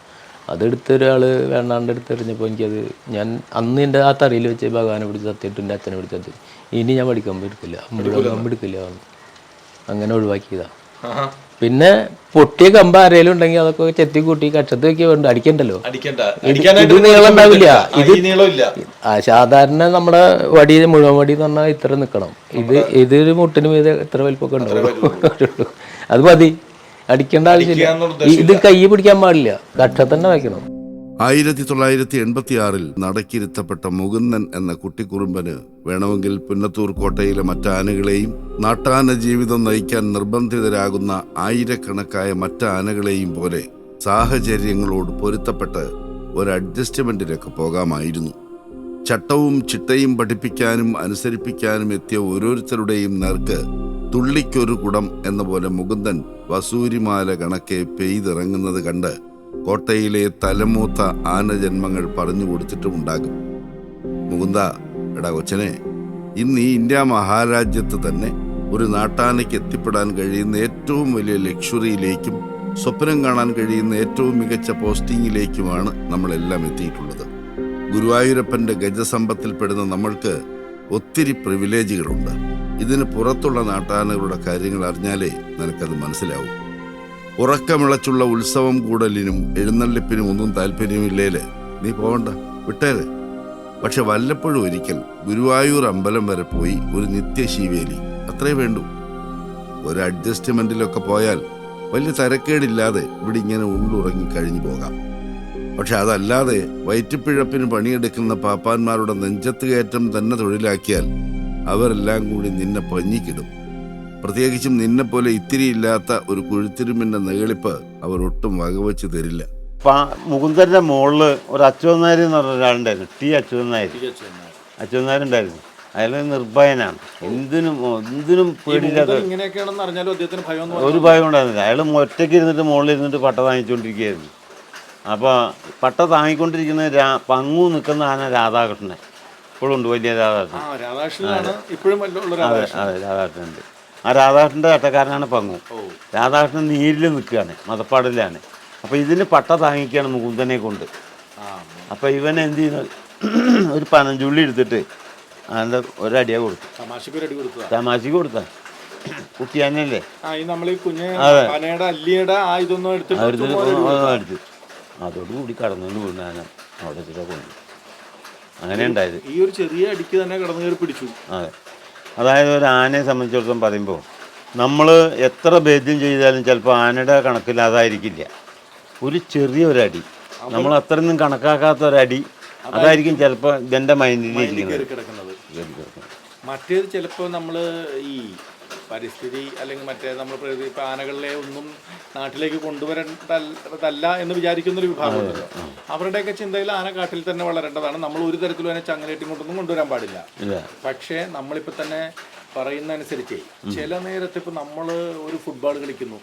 അതെടുത്ത് ഒരാൾ വേണ്ടാണ്ട് എടുത്തെറിഞ്ഞപ്പോൾ എനിക്കത് ഞാൻ അന്ന് എന്റെ ആ തറയിൽ വെച്ച് ഭഗവാനെ പിടിച്ച് തത്തിയിട്ട് എന്റെ അച്ഛനെ പിടിച്ച് തത്തി ഇനി ഞാൻ പഠിക്കാൻ എടുക്കില്ല മുഴുവൻ എടുക്കില്ല. അങ്ങനെ ഒഴിവാക്കിയതാ. പിന്നെ പൊട്ടിയ കമ്പ ആരെങ്കിലും ഉണ്ടെങ്കിൽ അതൊക്കെ ചെത്തി കൂട്ടി കക്ഷത്ത് വെക്കുന്നുണ്ട്. അടിക്കണ്ടല്ലോ. അടിക്കണ്ട. ഇത് നീളം ഉണ്ടാവില്ല. സാധാരണ നമ്മുടെ വടി മുഴുവൻ വടി എന്ന് പറഞ്ഞാൽ ഇത്ര നിൽക്കണം ഇത് ഇതൊരു മുട്ടിന് മീതെ ഇത്ര വലിപ്പമൊക്കെ ഉണ്ടാവും അത് മതി അടിക്കേണ്ട ആവശ്യമില്ല. ഇത് കൈ പിടിക്കാൻ പാടില്ല. കക്ഷ തന്നെ വെക്കണം ആയിരത്തി തൊള്ളായിരത്തി എൺപത്തി ആറിൽ നടക്കിരുത്തപ്പെട്ട മുകുന്ദൻ എന്ന കുട്ടിക്കുറുമ്പന് വേണമെങ്കിൽ പുന്നത്തൂർ കോട്ടയിലെ മറ്റാനകളെയും നാട്ടാന ജീവിതം നയിക്കാൻ നിർബന്ധിതരാകുന്ന ആയിരക്കണക്കായ മറ്റാനകളെയും പോലെ സാഹചര്യങ്ങളോട് പൊരുത്തപ്പെട്ട് ഒരു അഡ്ജസ്റ്റ്മെന്റിലൊക്കെ പോകാമായിരുന്നു. ചട്ടവും ചിട്ടയും പഠിപ്പിക്കാനും അനുസരിപ്പിക്കാനും എത്തിയ ഓരോരുത്തരുടെയും നേർക്ക് തുള്ളിക്കൊരു കുടം എന്ന പോലെ മുകുന്ദൻ വസൂരിമാല കണക്കെ പെയ്തിറങ്ങുന്നത് കണ്ട് കോട്ടയിലെ തലമൂത്ത ആനജന്മങ്ങൾ പറഞ്ഞു കൊടുത്തിട്ടുമുണ്ടാകും മുകുന്ദ എടാ കൊച്ചനെ ഇന്ന് ഈ ഇന്ത്യ മഹാരാജ്യത്ത് തന്നെ ഒരു നാട്ടാനയ്ക്ക് എത്തിപ്പെടാൻ കഴിയുന്ന ഏറ്റവും വലിയ ലക്ഷറിയിലേക്കും സ്വപ്നം കാണാൻ കഴിയുന്ന ഏറ്റവും മികച്ച പോസ്റ്റിങ്ങിലേക്കുമാണ് നമ്മളെല്ലാം എത്തിയിട്ടുള്ളത്. ഗുരുവായൂരപ്പന്റെ ഗജസമ്പത്തിൽപ്പെടുന്ന നമ്മൾക്ക് ഒത്തിരി പ്രിവിലേജുകളുണ്ട് ഇതിന് പുറത്തുള്ള നാട്ടാനകളുടെ കാര്യങ്ങൾ അറിഞ്ഞാലേ നിനക്കത് മനസ്സിലാവും. ഉറക്കമിളച്ചുള്ള ഉത്സവം കൂടലിനും എഴുന്നള്ളിപ്പിനും ഒന്നും താല്പര്യമില്ലേൽ? നീ പോകണ്ട വിട്ടേര്. പക്ഷെ വല്ലപ്പോഴും ഒരിക്കൽ ഗുരുവായൂർ അമ്പലം വരെ പോയി ഒരു നിത്യശീവേലി അത്രേ വേണ്ടു. ഒരു അഡ്ജസ്റ്റ്മെന്റിലൊക്കെ പോയാൽ വലിയ തരക്കേടില്ലാതെ ഇവിടെ ഇങ്ങനെ ഉള്ളുറങ്ങി കഴിഞ്ഞു പോകാം. പക്ഷെ അതല്ലാതെ വയറ്റിപ്പിഴപ്പിന് പണിയെടുക്കുന്ന പാപ്പാന്മാരുടെ നെഞ്ചത്ത് കയറ്റം തന്നെ തൊഴിലാക്കിയാൽ അവരെല്ലാം കൂടി നിന്നെ പഞ്ഞിക്കിടും. പ്രത്യേകിച്ചും നിന്നെപ്പോലെ ഇത്തിരി ഇല്ലാത്ത ഒരു കുഴുത്തിരുമിന്റെ നെകളിപ്പ് അവർ ഒട്ടും വകവച്ച് തരില്ല. പാ- മുകുന്ദന്റെ മുകളിൽ ഒരു അച്യുതനായർ എന്ന് പറഞ്ഞ ഒരാളുണ്ടായിരുന്നു. ടി അച്യുതനായർ അച്യുതനായരുണ്ടായിരുന്നു അയാൾ നിർഭയനാണ്. എന്തിനും എന്തിനും പേടിയില്ലാത്ത ഒരു ഭയം ഉണ്ടായിരുന്നില്ല. അയാൾ ഒറ്റയ്ക്ക് ഇരുന്നിട്ട് മോളിൽ ഇരുന്നിട്ട് പട്ട താങ്ങിക്കൊണ്ടിരിക്കുകയായിരുന്നു അപ്പോൾ പട്ട താങ്ങിക്കൊണ്ടിരിക്കുന്ന രാ പങ്ങു നിൽക്കുന്ന ആന രാധാകൃഷ്ണൻ. ഇപ്പോഴും ഉണ്ട് വലിയ രാധാകൃഷ്ണൻ. രാധാകൃഷ്ണനാണ്. ഇപ്പോഴും അതെ രാധാകൃഷ്ണൻ. അതെ രാധാകൃഷ്ണനുണ്ട്. ആ രാധാകൃഷ്ണന്റെ അട്ടക്കാരനാണ് പങ്ങു. രാധാകൃഷ്ണൻ നീരിൽ നിൽക്കുകയാണ് മതപ്പാടിലാണ്. അപ്പോൾ ഇതിന് പട്ട താങ്ങിക്കുകയാണ് മുകുന്ദനെ കൊണ്ട്. അപ്പോൾ ഇവൻ എന്ത് ചെയ്യുന്നത് ഒരു പനഞ്ചുള്ളി എടുത്തിട്ട് അതിന്റെ ഒരടിയാ കൊടുത്തു. തമാശക്ക് കൊടുത്ത. കുട്ടിയാനല്ലേ? അതെ. ആനയുടെ അതോടുകൂടി കടന്നുകൊണ്ട് വീണ് ആന അവിടെ ചില കൊണ്ടു അങ്ങനെ ഉണ്ടായത്. ഈ ഒരു ചെറിയ അടിക്ക് തന്നെ കടന്നു കയറി പിടിച്ചു. അതെ. അതായത് ഒരു ആനയെ സംബന്ധിച്ചിടത്തോളം പറയുമ്പോൾ നമ്മൾ എത്ര ഭേദ്യം ചെയ്താലും ചിലപ്പോൾ ആനയുടെ കണക്കിൽ അതായിരിക്കില്ല ഒരു ചെറിയ ഒരടി നമ്മൾ അത്രയൊന്നും കണക്കാക്കാത്ത ഒരടി അതായിരിക്കും ചിലപ്പോൾ ഇതെന്റെ മൈൻഡിൽ ഇരിക്കുന്നത്. മറ്റേത് ചിലപ്പോൾ നമ്മൾ ഈ പരിസ്ഥിതി അല്ലെങ്കിൽ മറ്റേ നമ്മൾ പ്രകൃതി ഇപ്പം ആനകളിലെ ഒന്നും നാട്ടിലേക്ക് കൊണ്ടുവരേണ്ടതല്ല എന്ന് വിചാരിക്കുന്ന ഒരു വിഭാഗമുണ്ടല്ലോ അവരുടെയൊക്കെ ചിന്തയിൽ ആന കാട്ടിൽ തന്നെ വളരേണ്ടതാണ്. നമ്മൾ ഒരു തരത്തിലും അതിനെ ചങ്ങലേറ്റും കൊണ്ടൊന്നും കൊണ്ടുവരാൻ പാടില്ല. പക്ഷേ നമ്മളിപ്പോൾ തന്നെ പറയുന്ന അനുസരിച്ച് ചില നേരത്ത് ഇപ്പം നമ്മൾ ഒരു ഫുട്ബോൾ കളിക്കുന്നു.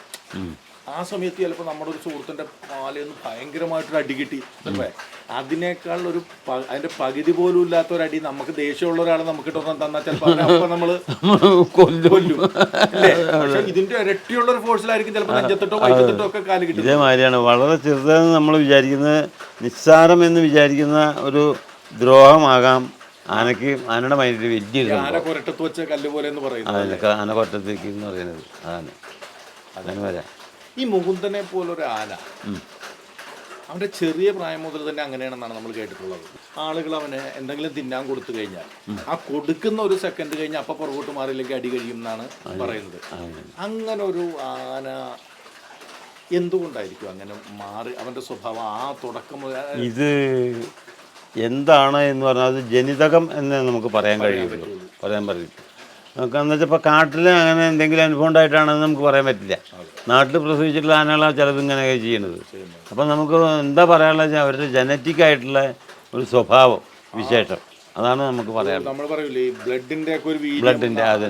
ആ സമയത്ത് ചിലപ്പോൾ നമ്മുടെ ഒരു സുഹൃത്തിന്റെ പാലയൊന്ന് ഭയങ്കരമായിട്ടൊരു അടി കിട്ടി. അല്ലേ? അതിനേക്കാൾ ഒരു അതിന്റെ പകുതി പോലും ഇല്ലാത്ത ഒരു അടി നമുക്ക് ദേഷ്യമുള്ള ഒരാളെ നമുക്ക് ഇട്ടൊന്നും തന്നാൽ ചിലപ്പോൾ അപ്പം നമ്മൾ കൊല്ലും. അല്ലേ? പക്ഷെ ഇതിന്റെ ഇരട്ടിയുള്ള ഒരു ഫോഴ്സിലായിരിക്കും ചിലപ്പോൾ നെഞ്ചത്തിട്ടോ വൈകത്തിട്ടോ ഒക്കെ കാൽ കിട്ടും ഇതേമാതിരിയാണ്. വളരെ ചെറുതെന്ന് നമ്മൾ വിചാരിക്കുന്നത് നിസ്സാരം എന്ന് വിചാരിക്കുന്ന ഒരു ദ്രോഹമാകാം ആനയ്ക്ക് ആനയുടെ മൈൻഡിൽ വലിയ ആന കൊരട്ടത്ത് വെച്ച കല്ല് പോലെ എന്ന് പറയുന്നത് ആന കൊരട്ടത്തേക്ക് എന്ന് പറയുന്നത്. അതാണ്. അങ്ങനെ വരാം ഈ മുകുന്ദനെ പോലൊരു ആന. അവന്റെ ചെറിയ പ്രായം മുതൽ തന്നെ അങ്ങനെയാണെന്നാണ് നമ്മൾ കേട്ടിട്ടുള്ളത്. ആളുകൾ അവന് എന്തെങ്കിലും തിന്നാൻ കൊടുത്തു കഴിഞ്ഞാൽ ആ കൊടുക്കുന്ന ഒരു സെക്കൻഡ് കഴിഞ്ഞ് അപ്പൊ പുറകോട്ട് മാറിയില്ലെങ്കിൽ അടി കഴിയും എന്നാണ് പറയുന്നത്. അങ്ങനെ ഒരു ആന എന്തുകൊണ്ടായിരിക്കും അങ്ങനെ മാറി അവന്റെ സ്വഭാവം ആ തുടക്കം ഇത് എന്താണ് എന്ന് പറഞ്ഞാൽ അത് ജനിതകം എന്ന് നമുക്ക് പറയാൻ കഴിയുള്ളൂ. പറയാൻ പറ്റില്ല. നമുക്ക് എന്ന് വെച്ചാൽ ഇപ്പോൾ കാട്ടിൽ അങ്ങനെ എന്തെങ്കിലും അനുഭവം ഉണ്ടായിട്ടാണെന്ന് നമുക്ക് പറയാൻ പറ്റില്ല. നാട്ടിൽ പ്രസവിച്ചിട്ടുള്ള ആനകളാണ് ചിലത് ഇങ്ങനെയൊക്കെ ചെയ്യണത് അപ്പം നമുക്ക് എന്താ പറയാനുള്ള വെച്ചാൽ അവരുടെ ജനറ്റിക് ആയിട്ടുള്ള ഒരു സ്വഭാവം വിശേഷം. അതാണ് നമുക്ക് പറയാനുള്ളത്. ബ്ലഡിന്റെ അത്.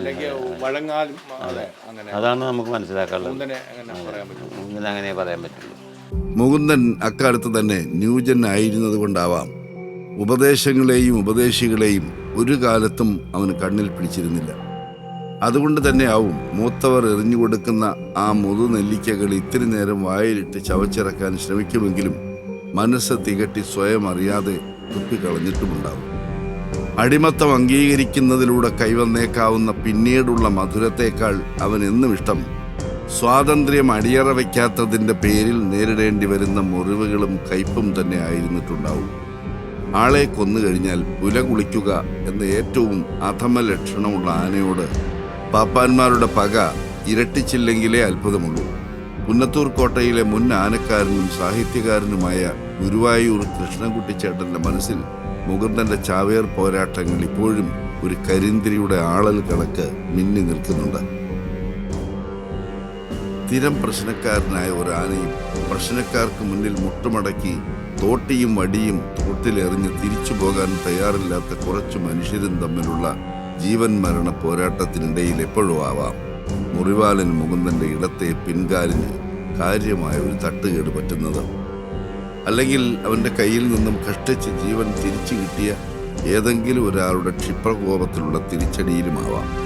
അതാണ് നമുക്ക് മനസ്സിലാക്കാനുള്ളത്. മുകുന്ദനെ അങ്ങനെ പറയാൻ പറ്റും. ഇങ്ങനെ അങ്ങനെ പറയാൻ പറ്റുള്ളൂ. മുകുന്ദൻ അക്കാലത്ത് തന്നെ ന്യൂജൻ ആയിരുന്നത് കൊണ്ടാവാം. ഉപദേശങ്ങളെയും ഉപദേശികളെയും ഒരു കാലത്തും അവന് കണ്ണിൽ പിടിച്ചിരുന്നില്ല. അതുകൊണ്ട് തന്നെ ആവും മൂത്തവർ എറിഞ്ഞു കൊടുക്കുന്ന ആ മുതു നെല്ലിക്കകൾ ഇത്തിരി നേരം വായിലിട്ട് ചവച്ചിറക്കാൻ ശ്രമിക്കുമെങ്കിലും മനസ്സ് തികട്ടി സ്വയം അറിയാതെ തുപ്പിക്കളഞ്ഞിട്ടുമുണ്ടാവും. അടിമത്തം അംഗീകരിക്കുന്നതിലൂടെ കൈവന്നേക്കാവുന്ന പിന്നീടുള്ള മധുരത്തേക്കാൾ അവൻ എന്നും ഇഷ്ടം സ്വാതന്ത്ര്യം അടിയറ വയ്ക്കാത്തതിന്റെ പേരിൽ നേരിടേണ്ടി വരുന്ന മുറിവുകളും കയ്പും തന്നെ ആയിരുന്നിട്ടുണ്ടാവും. ആളെ കൊന്നു കഴിഞ്ഞാൽ പുല കുളിക്കുക എന്ന ഏറ്റവും അധമ ലക്ഷണമുള്ള ആനയോട് പാപ്പാന്മാരുടെ പക ഇരട്ടിച്ചില്ലെങ്കിലേ അത്ഭുതമുള്ളൂ. പുന്നത്തൂർ കോട്ടയിലെ മുൻ ആനക്കാരനും സാഹിത്യകാരനുമായ ഗുരുവായൂർ കൃഷ്ണൻകുട്ടിച്ചേട്ടന്റെ മനസ്സിൽ മുകുന്ദന്റെ ചാവേർ പോരാട്ടങ്ങൾ ഇപ്പോഴും ഒരു കരിന്തിരിയുടെ ആളൽ കണക്ക് മിന്നി നിൽക്കുന്നുണ്ട്. സ്ഥിരം പ്രശ്നക്കാരനായ ഒരു ആനയും പ്രശ്നക്കാർക്ക് മുന്നിൽ മുട്ടുമടക്കി തോട്ടിയും വടിയും തോട്ടിലെറിഞ്ഞ് തിരിച്ചു പോകാൻ തയ്യാറില്ലാത്ത കുറച്ചു മനുഷ്യരും തമ്മിലുള്ള ജീവൻ മരണ പോരാട്ടത്തിനിടയിൽ എപ്പോഴും ആവാം. മുറിവാലൻ മുകുന്ദന്റെ ഇടത്തെ പിൻകാലിന് കാര്യമായ ഒരു തട്ടുകേട് പറ്റുന്നത്. അല്ലെങ്കിൽ അവന്റെ കയ്യിൽ നിന്നും കഷ്ടിച്ച് ജീവൻ തിരിച്ചു കിട്ടിയ ഏതെങ്കിലും ഒരാളുടെ ക്ഷിപ്രകോപത്തിലുള്ള തിരിച്ചടിയിലുമാവാം.